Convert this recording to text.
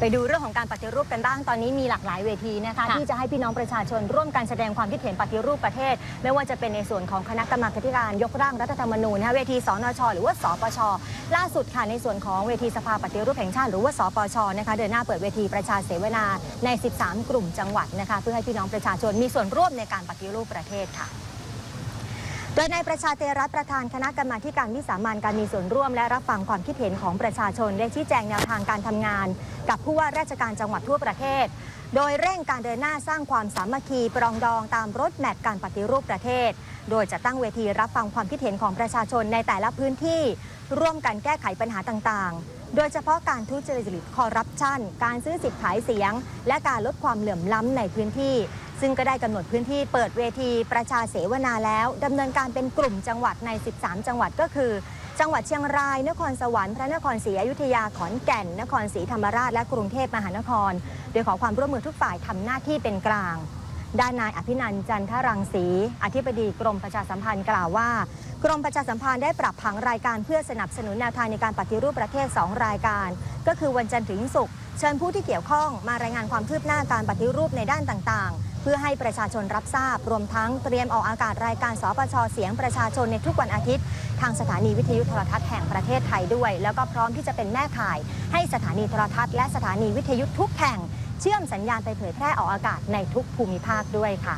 ไปดูเรื่องของการปฏิรูปกันบ้างตอนนี้มีหลากหลายเวทีนะคะค่ะที่จะให้พี่น้องประชาชนร่วมกันแสดงความคิดเห็นปฏิรูปประเทศ ไม่ว่าจะเป็นในส่วนของคณะกรรมาธิการยกร่างรัฐธรรมนูญนะคะเวทีสนช หรือว่าสปช ล่าสุดค่ะในส่วนของเวทีสภาปฏิรูปแห่งชาติหรือว่าสปชนะคะเดินหน้าเปิดเวทีประชาเสวนาใน 13 กลุ่มจังหวัดนะคะเพื่อให้พี่น้องประชาชนมีส่วนร่วมในการปฏิรูปประเทศค่ะ โดยนายประชาเตรัตประธานคณะกรรมาธิการวิสามันการมีส่วนร่วม และรับฟังความคิดเห็นของประชาชนได้ชี้แจงแนวทางการทำงาน กับผู้ว่าราชการจังหวัดทั่วประเทศ โดยเร่งการเดินหน้าสร้างความสามัคคีปรองดองตามรถแมพการปฏิรูปประเทศ โดยจะตั้งเวทีรับฟังความคิดเห็นของประชาชนในแต่ละพื้นที่ ร่วมกันแก้ไขปัญหาต่างๆ โดยเฉพาะการทุจริตคอร์รัปชันการซื้อสิทธิ์ขายเสียง และการลดความเหลื่อมล้ำในพื้นที่ ซึ่งก็ได้กำหนดพื้นที่เปิดเวทีประชาเสวนาแล้วดำเนินการเป็นกลุ่มจังหวัดใน 13 จังหวัดก็คือ จังหวัดเชียงราย นครสวรรค์พระนครศรีอยุธยาขอนแก่น นครศรีธรรมราชและกรุงเทพมหานคร โดยขอความร่วมมือทุกฝ่ายทำหน้าที่เป็นกลางด้านนายอภินันท์จันทรังสี อธิบดีกรมประชาสัมพันธ์กล่าวว่า กรมประชาสัมพันธ์ได้ปรับผังรายการเพื่อสนับสนุนแนวทางในการปฏิรูปประเทศ 2 รายการ ก็คือวันจันทร์ถึงศุกร์เชิญผู้ที่เกี่ยวข้องมารายงานความคืบหน้าการปฏิรูปในด้านต่างๆ พื่อให้ประชาชนรับทราบ รวมทั้งเตรียมออกอากาศรายการสปชเสียงประชาชนในทุกวันอาทิตย์ ทางสถานีวิทยุโทรทัศน์แห่งประเทศไทยด้วย แล้วก็พร้อมที่จะเป็นแม่ข่าย ให้สถานีโทรทัศน์และสถานีวิทยุทุกแห่ง เชื่อมสัญญาณไปเผยแพร่ออกอากาศในทุกภูมิภาคด้วยค่ะ